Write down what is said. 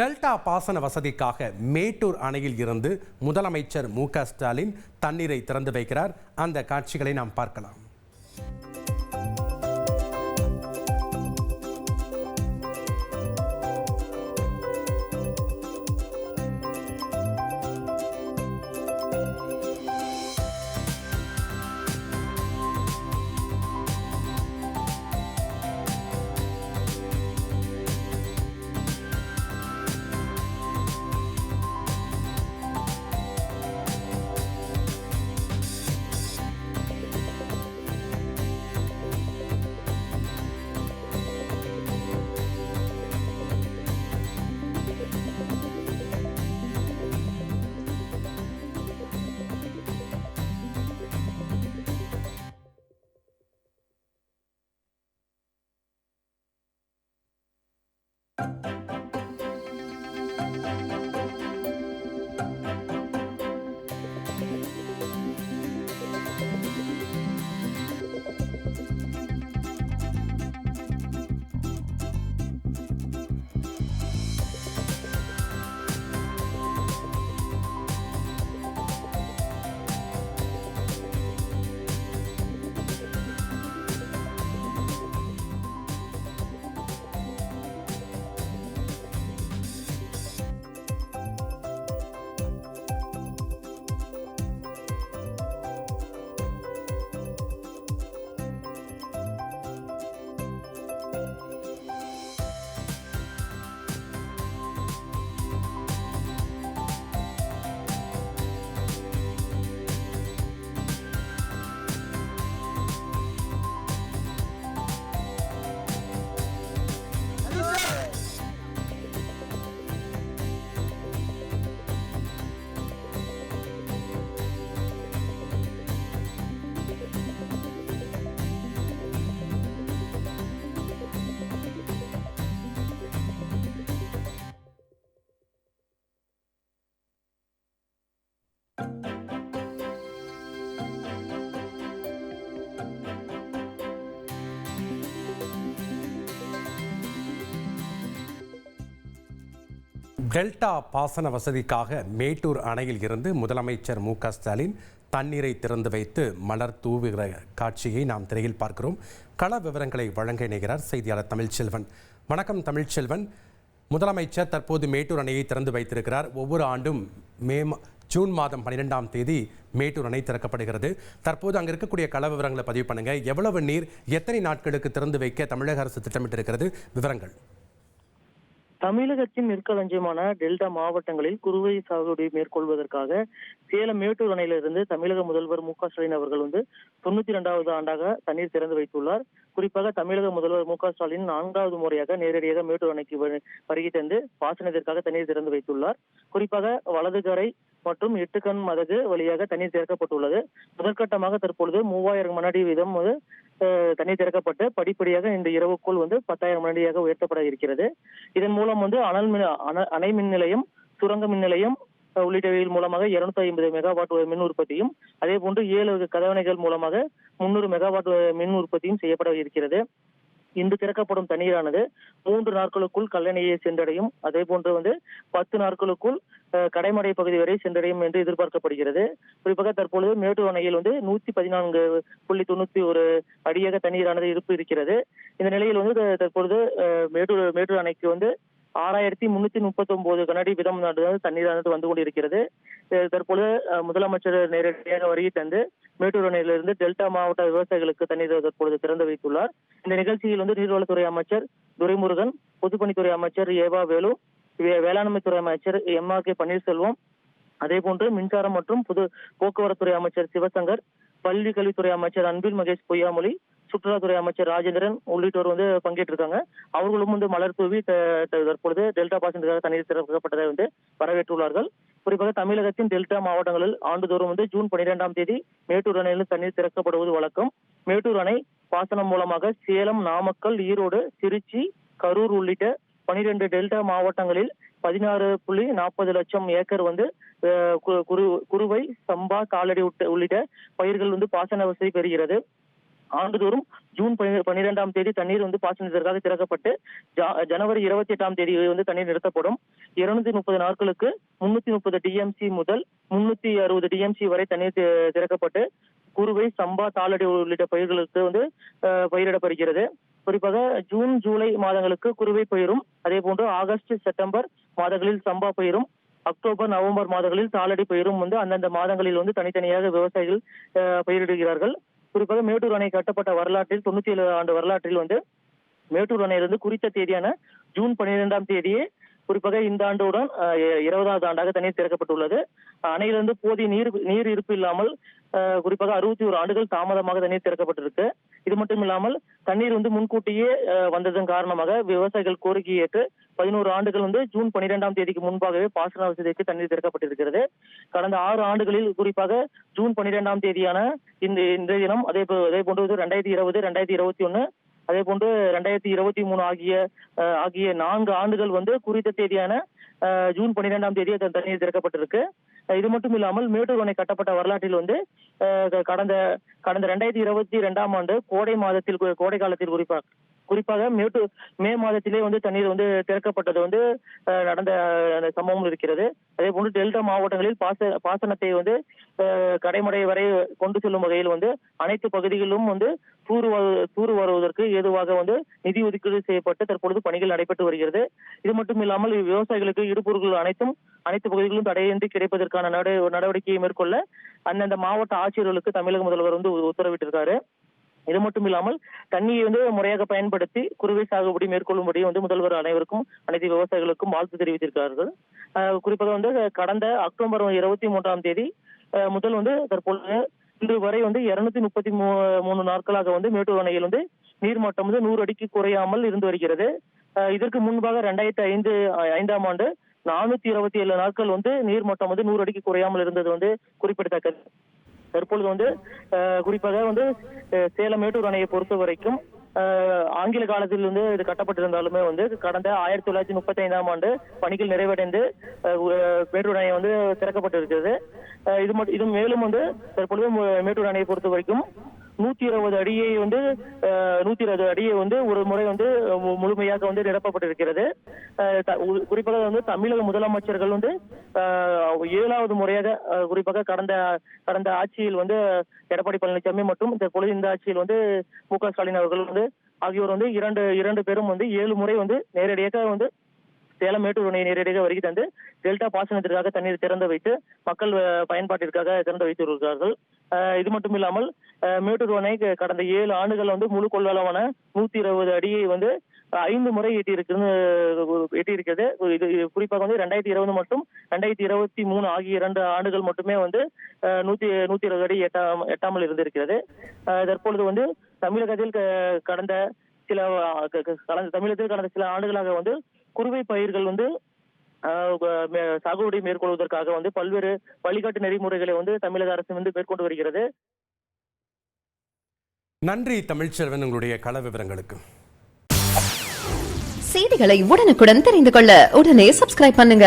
Delta பாசன வசதிக்காக மேட்டூர் அணையில் இருந்து முதலமைச்சர் மு க ஸ்டாலின் தண்ணீரை திறந்து வைக்கிறார். அந்த காட்சிகளை நாம் பார்க்கலாம். you டெல்டா பாசன வசதிக்காக மேட்டூர் அணையில் இருந்து முதலமைச்சர் மு க ஸ்டாலின் தண்ணீரை திறந்து வைத்து மலர் தூவுகிற காட்சியை நாம் திரையில் பார்க்கிறோம். கள விவரங்களை வழங்க இணைகிறார் செய்தியாளர் தமிழ்ச்செல்வன். வணக்கம் தமிழ்ச்செல்வன். முதலமைச்சர் தற்போது மேட்டூர் அணையை திறந்து வைத்திருக்கிறார். ஒவ்வொரு ஆண்டும் மே மா- ஜூன் மாதம் பன்னிரெண்டாம் தேதி மேட்டூர் அணை திறக்கப்படுகிறது. தற்போது அங்கே இருக்கக்கூடிய கள விவரங்களை பதிவு பண்ணுங்கள் எவ்வளவு நீர் எத்தனை நாட்களுக்கு திறந்து வைக்க தமிழக அரசு திட்டமிட்டிருக்கிறது? விவரங்கள். தமிழகத்தின் நெற்களஞ்சியமான டெல்டா மாவட்டங்களில் குறுவை சாகுபடி மேற்கொள்வதற்காக சேலம் மேட்டூர் அணையிலிருந்து தமிழக முதல்வர் மு க ஸ்டாலின் அவர்கள் வந்து தொண்ணூத்தி இரண்டாவது ஆண்டாக தண்ணீர் திறந்து வைத்துள்ளார். குறிப்பாக தமிழக முதல்வர் மு க ஸ்டாலின் நான்காவது முறையாக நேரடியாக மேட்டூர் அணைக்கு வருகை தந்து பாசனத்திற்காக தண்ணீர் திறந்து வைத்துள்ளார். குறிப்பாக வலதுகரை மற்றும் எட்டுக்கண் மதகு வழியாக தண்ணீர் திறக்கப்பட்டுள்ளது. முதற்கட்டமாக தற்பொழுது மூவாயிரம் மணடி வீதம் வந்து தண்ணீர் திறக்கப்பட்டு படிப்படியாக இந்த இரவுக்குள் வந்து பத்தாயிரம் மணடியாக உயர்த்தப்பட இருக்கிறது. இதன் மூலம் வந்து அனல் மின் அணை மின் நிலையம் சுரங்க மின் நிலையம் உள்ளிட்டவைகள் மூலமாக இருநூத்தி ஐம்பது மெகாவாட் மின் உற்பத்தியும் அதே போன்று ஏழு கதவணைகள் மூலமாக முன்னூறு மெகாவாட் மின் உற்பத்தியும் செய்யப்பட இருக்கிறது. இன்று திறக்கப்படும் தண்ணீரானது மூன்று நாட்களுக்குள் கல்லணையை சென்றடையும். அதே போன்று வந்து பத்து நாட்களுக்குள் கடைமடை பகுதி வரை சென்றடையும் என்று எதிர்பார்க்கப்படுகிறது. குறிப்பாக தற்பொழுது மேட்டூர் அணையில் வந்து நூத்தி பதினான்கு புள்ளி தொண்ணூத்தி ஒரு அடியாக தண்ணீரானது இருப்பு இருக்கிறது. இந்த நிலையில் வந்து தற்பொழுது மேட்டூர் மேட்டூர் அணைக்கு வந்து ஆறாயிரத்தி முன்னூத்தி முப்பத்தி ஒன்பது கனடி வீதம் நடுவது தண்ணீரானது வந்து கொண்டிருக்கிறது. தற்பொழுது முதலமைச்சர் நேரடியாக வருகை தந்து மேட்டூர் அணையிலிருந்து டெல்டா மாவட்ட விவசாயிகளுக்கு தண்ணீர் தற்பொழுது திறந்து வைத்துள்ளார். இந்த நிகழ்ச்சியில் வந்து நீர்வளத்துறை அமைச்சர் துரைமுருகன் பொதுப்பணித்துறை அமைச்சர் ஏவா வேலு வேளாண்மைத்துறை அமைச்சர் எம் ஆர் கே பன்னீர்செல்வம் அதே போன்று மின்சாரம் மற்றும் புது போக்குவரத்துறை அமைச்சர் சிவசங்கர் பள்ளி கல்வித்துறை அமைச்சர் அன்பில் மகேஷ் பொய்யாமொழி சுற்றுலாத்துறை அமைச்சர் ராஜேந்திரன் உள்ளிட்டோர் வந்து பங்கேற்றிருக்காங்க. அவர்களும் வந்து மலர் தூவி தற்பொழுது டெல்டா பாசனத்துக்காக தண்ணீர் திறக்கப்பட்டதை வந்து வரவேற்றுள்ளார்கள். குறிப்பாக தமிழகத்தின் டெல்டா மாவட்டங்களில் ஆண்டுதோறும் வந்து ஜூன் பனிரெண்டாம் தேதி மேட்டூர் அணையில் தண்ணீர் திறக்கப்படுவது வழக்கம். மேட்டூர் அணை பாசனம் மூலமாக சேலம் நாமக்கல் ஈரோடு திருச்சி கரூர் உள்ளிட்ட பனிரெண்டு டெல்டா மாவட்டங்களில் பதினாறு புள்ளி நாற்பது லட்சம் ஏக்கர் வந்து கு- குறுவை சம்பா காலடி உள்ளிட்ட பயிர்கள் வந்து பாசன வசதி பெறுகிறது. ஆண்டுதோறும் ஜூன் பன்னிரெண்டாம் தேதி தண்ணீர் வந்து பாசனத்திற்காக திறக்கப்பட்டு ஜா- ஜனவரி இருபத்தி எட்டாம் தேதி வந்து தண்ணீர் நிறுத்தப்படும். இருநூத்தி முப்பது நாட்களுக்கு முன்னூத்தி முப்பது டிஎம்சி முதல் முன்னூத்தி அறுபது டிஎம்சி வரை தண்ணீர் திறக்கப்பட்டு குறுவை சம்பா தாளடி உள்ளிட்ட பயிர்களுக்கு வந்து பயிரிடப்படுகிறது. குறிப்பாக ஜூன் ஜூலை மாதங்களுக்கு குறுவை பயிரும் அதே போன்று ஆகஸ்ட் செப்டம்பர் மாதங்களில் சம்பா பயிரும் அக்டோபர் நவம்பர் மாதங்களில் தாளடி பயிரும் வந்து அந்தந்த மாதங்களில் வந்து தனித்தனியாக விவசாயிகள் பயிரிடுகிறார்கள். குறிப்பாக மேட்டூர் அணை கட்டப்பட்ட வரலாற்றில் தொண்ணூத்தி ஏழு ஆண்டு வரலாற்றில் வந்து மேட்டூர் அணையிலிருந்து குறித்த தேதியான ஜூன் பன்னிரெண்டாம் தேதியே குறிப்பாக இந்த ஆண்டுடன் இருபதாவது ஆண்டாக தண்ணீர் திறக்கப்பட்டுள்ளது. அணையிலிருந்து போதிய நீர் நீர் இருப்பு இல்லாமல் குறிப்பாக அறுபத்தி ஒரு ஆண்டுகள் தாமதமாக தண்ணீர் திறக்கப்பட்டிருக்கு. இது மட்டும் இல்லாமல் தண்ணீர் வந்து முன்கூட்டியே வந்ததன் காரணமாக விவசாயிகள் கோரிக்கை ஏற்று பதினோரு ஆண்டுகள் வந்து ஜூன் பன்னிரெண்டாம் தேதிக்கு முன்பாகவே பாசன வசதிக்கு தண்ணீர் திறக்கப்பட்டிருக்கிறது. கடந்த ஆறு ஆண்டுகளில் குறிப்பாக ஜூன் பன்னிரெண்டாம் தேதியான இந்த இன்றைய தினம் அதே அதே போன்று ரெண்டாயிரத்தி இருபது ரெண்டாயிரத்தி இருபத்தி ஒன்னு அதே போன்று ரெண்டாயிரத்தி இருபத்தி மூணு ஆகிய ஆகிய நான்கு ஆண்டுகள் வந்து குறித்த தேதியான ஜூன் பன்னிரெண்டாம் தேதி தண்ணீர் திறக்கப்பட்டிருக்கு. இது மட்டும் இல்லாமல் மேட்டூர் அணை கட்டப்பட்ட வரலாற்றில் வந்து கடந்த கடந்த ரெண்டாயிரத்தி இருபத்தி ரெண்டாம் ஆண்டு கோடை மாதத்தில் கோடை காலத்தில் குறிப்பாக குறிப்பாக மேட்டூர் மே மாதத்திலே வந்து தண்ணீர் வந்து திறக்கப்பட்டது வந்து நடந்த சம்பவம் இருக்கிறது. அதே போன்று டெல்டா மாவட்டங்களில் பாச பாசனத்தை வந்து கடைமடை வரை கொண்டு செல்லும் வகையில் வந்து அனைத்து பகுதிகளிலும் வந்து தூர் தூர் வருவதற்கு ஏதுவாக வந்து நிதி ஒதுக்கீடு செய்யப்பட்டு தற்பொழுது பணிகள் நடைபெற்று வருகிறது. இது மட்டும் இல்லாமல் விவசாயிகளுக்கு இடுபொருட்கள் அனைத்தும் அனைத்து பகுதிகளிலும் தடையின்றி கிடைப்பதற்கான நடவடிக்கையை மேற்கொள்ள அந்தந்த மாவட்ட ஆட்சியர்களுக்கு தமிழக முதல்வர் வந்து உத்தரவிட்டிருக்காரு. இது மட்டும் இல்லாமல் தண்ணியை வந்து முறையாக பயன்படுத்தி குறுவை சாகுபடி மேற்கொள்ளும்படி வந்து முதல்வர் அனைவருக்கும் அனைத்து விவசாயிகளுக்கும் வாழ்த்து தெரிவித்திருக்கிறார்கள். குறிப்பாக வந்து கடந்த அக்டோபர் இருபத்தி மூன்றாம் தேதி முதல் வந்து தற்பொழுது இன்று வரை வந்து இருநூத்தி முப்பத்தி மூணு நாட்களாக வந்து மேட்டூர் அணையில் வந்து நீர்மட்டம் வந்து நூறு அடிக்கு குறையாமல் இருந்து வருகிறது. அஹ் இதற்கு முன்பாக ரெண்டாயிரத்தி ஐந்து ஐந்தாம் ஆண்டு நானூத்தி இருபத்தி ஏழு நாட்கள் வந்து நீர்மட்டம் வந்து நூறு அடிக்கு குறையாமல் இருந்தது வந்து குறிப்பிடத்தக்கது. தற்பொழுது வந்து குறிப்பாக வந்து சேலம் மேட்டூர் அணையை பொறுத்த வரைக்கும் ஆங்கில காலத்தில் வந்து இது கட்டப்பட்டிருந்தாலுமே வந்து கடந்த ஆயிரத்தி தொள்ளாயிரத்தி முப்பத்தி ஐந்தாம் ஆண்டு பணிகள் நிறைவடைந்து மேட்டூர் அணை வந்து திறக்கப்பட்டிருக்கிறது. இது மட்டும் இது மேலும் வந்து தற்பொழுது மேட்டூர் அணையை பொறுத்த வரைக்கும் நூத்தி இருபது அடியை வந்து நூத்தி இருபது அடியை வந்து ஒரு முறை வந்து மு- முழுமையாக வந்து நிரப்பப்பட்டிருக்கிறது. த- குறிப்பாக வந்து தமிழக முதலமைச்சர்கள் வந்து ஏழாவது முறையாக குறிப்பாக கடந்த கடந்த ஆட்சியில் வந்து எடப்பாடி பழனிசாமி மற்றும் தற்பொழுது இந்த ஆட்சியில் வந்து மு க ஸ்டாலின் அவர்கள் வந்து ஆகியோர் வந்து இரண்டு இரண்டு பேரும் வந்து ஏழு முறை வந்து நேரடியாக வந்து சேலம் மேட்டூர் அணையை நேரடியாக வருகை தந்து டெல்டா பாசனத்திற்காக தண்ணீர் திறந்து வைத்து மக்கள் பயன்பாட்டிற்காக திறந்து வைத்திருக்கிறார்கள். இது மட்டும் இல்லாமல் மேட்டூர் அணை கடந்த ஏழு ஆண்டுகள் வந்து முழு கொள்ளளவான நூத்தி இருபது அடியை வந்து ஐந்து முறை எட்டி எட்டியிருக்கிறது. இது குறிப்பாக வந்து ரெண்டாயிரத்தி இருபது மற்றும் ரெண்டாயிரத்தி இருபத்தி மூணு ஆகிய இரண்டு ஆண்டுகள் மட்டுமே வந்து நூத்தி நூத்தி இருபது அடி எட்டாம் எட்டாமல் இருந்திருக்கிறது. தற்பொழுது வந்து தமிழகத்தில் க- கடந்த சில கடந்த தமிழகத்தில் கடந்த சில ஆண்டுகளாக வந்து குறுவை பயிர்கள் வந்து சாகுபடி மேற்கொள்வதற்காக வந்து பல்வேறு வழிகாட்டு நெறிமுறைகளை வந்து தமிழக அரசு வந்து மேற்கொண்டு வருகிறது. நன்றி தமிழ்ச்செல்வன் உங்களுடைய கள விவரங்களுக்கு. செய்திகளை உடனுக்குடன் தெரிந்து கொள்ள உடனே சப்ஸ்கிரைப் பண்ணுங்க.